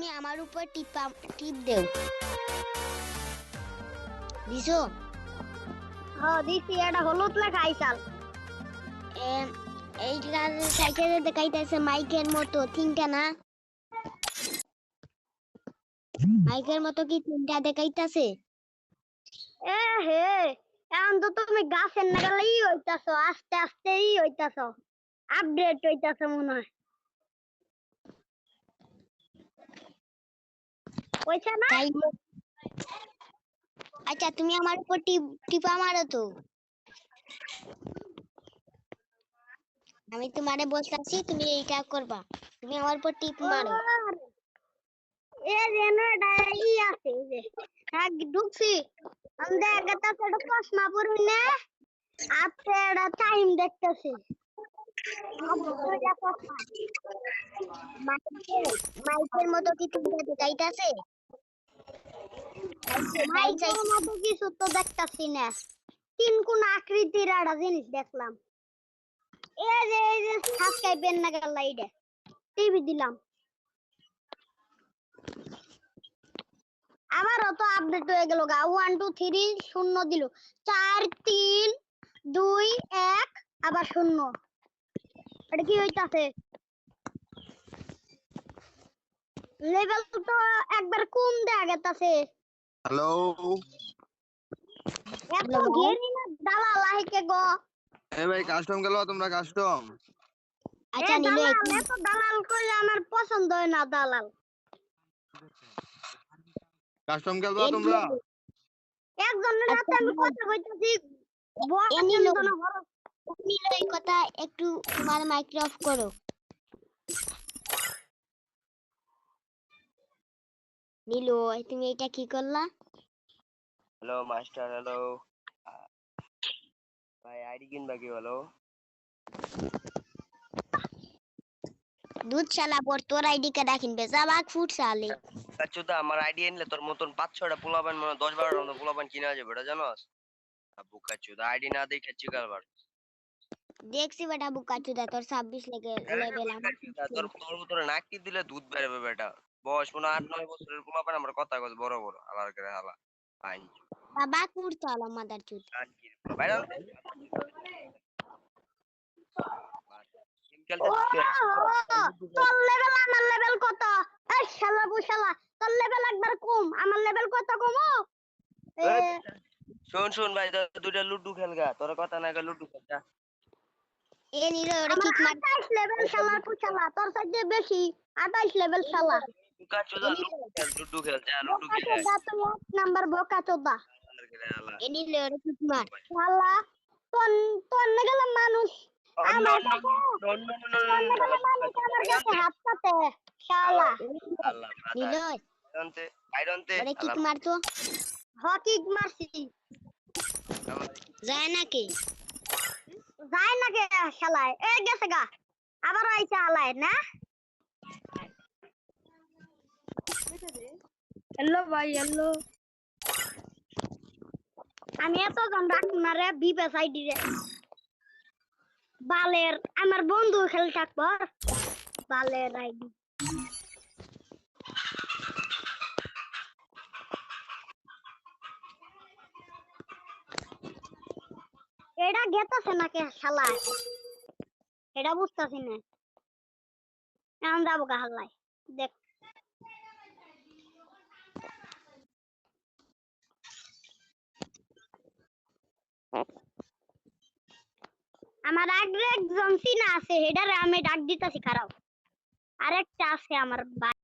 তুমি আমার উপর টিপা টিপ দেও। দিছো? হ্যাঁ দিছি এটা হলুদ লেখা আইসাল। এই সাইকেলে দেখাইতেছে মাইকের মতো তিনটা না? মাইকের মতো কি তিনটা দেখাইতেছে? এ হে এখন তো তুমি গাছের নাগালে ই হইতাছ আস্তে আস্তে ই হইতাছ। আপডেট হইতাছ মনে হয়। হইছে না? আচ্ছা তুমি আমার উপর টিপা মারো তো। আমি তোমারে বলতাছি তুমি এইটা করবা। তুমি আমার উপর টিপ মারো। এ যেন এটা ই আছে যে হ্যাঁ ঢুকছি। আমি দেখাতাছে এটা চশমা পরবি না আপনি এটা টাইম দেখতেছি। মাইকের মতো মাইকের মতো কিছু তো দেখতাছি না। তিন কোন আকৃতির একটা জিনিস দেখলাম। এই যে এই যে সাবস্ক্রাইবের না গেল এইটা টিভি দিলাম। আবারও তো আপডেট হয়ে গেল গা। ওয়ান টু থ্রি শূন্য দিল। চার তিন দুই এক আবার শূন্য। এটা কি হইতাছে? লেভেল তো একবার কম দেয়া গেতাছে। হ্যালো এত? ঘেরি না দালাল আইকে গো? এ ভাই কাস্টম গেল তোমরা কাস্টম আচ্ছা নিলে এত দালাল করলে আমার পছন্দ হয় না দালাল। কাস্টম গেল তোমরা? একজনের সাথে আমি কথা কইতাছি বড় নিলো। একজনের বড় নিলে এই কথা একটু তোমার অফ করো। নীলু তুমি এটা কি করলা? হ্যালো মাস্টার হ্যালো ভাই আইডি কিনবা কি বলো? দুধ শালা পর তোর আইডি কার্ড কিনবে? যাবাক ফুট সালে কাচ্চুদা আমার আইডি এনলে তোর মতন পাঁচ ছয়টা পোলাপান মানে দশ বারোটা মতো পোলাপান কিনা যাবে এটা জানোস? আবু কাচ্চুদা আইডি না দেখে চিকালবার দেখছি বেটা বুকা চুদা তোর ছাব্বিশ লেগে লেভেল আমার তোর তোর তোর নাকি দিলে দুধ বেরোবে বেটা। বয়স মনে আট নয় বছরের পোলাপান আমার কথা কয় বড় বড়। আবার করে হালা আইন বাবা চলো মাদার চুদ। বাইরে তোর লেভেল আমার লেভেল কত? এই শালা বুশালা তোর লেভেল একবার কম আমার লেভেল কত কম? শোন শোন ভাই তোর দুইটা লুডু খেলগা তোর কথা না লুডু খেলতা এ নিলে ওটা কিক মার 28 লেভেল শালা পুশালা তোর সাথে বেশি 28 লেভেল শালা কাচ্চুদা লুডু লুডু খেল যা লুডু বোকা চোদা এক নাম্বার বোকা চোদা এ নিলে ওটা কিক মার শালা তোর তোর গেলে মানুষ আমার কাছে মানুষ আমার কাছে হাত পাতে শালা আইরনতে আইরনতে কিক মারছি যায় নাকি যায় না কে শালায়। এ গেছে গা। আবার আইছে আলায় না? হ্যালো ভাই হ্যালো আমি এত জন রাখব না রে বিপেস আইডি রে বালের আমার বন্ধু খেল থাকব। বালের আইডি। এটা গেতাছে না কে শালা। এটা বুঝতাছি না। এখন যাব গা দেখ। আমার আগে একজন চিনা আছে এটারে আমি ডাক দিতাছি খারাপ। আরেকটা আছে আমার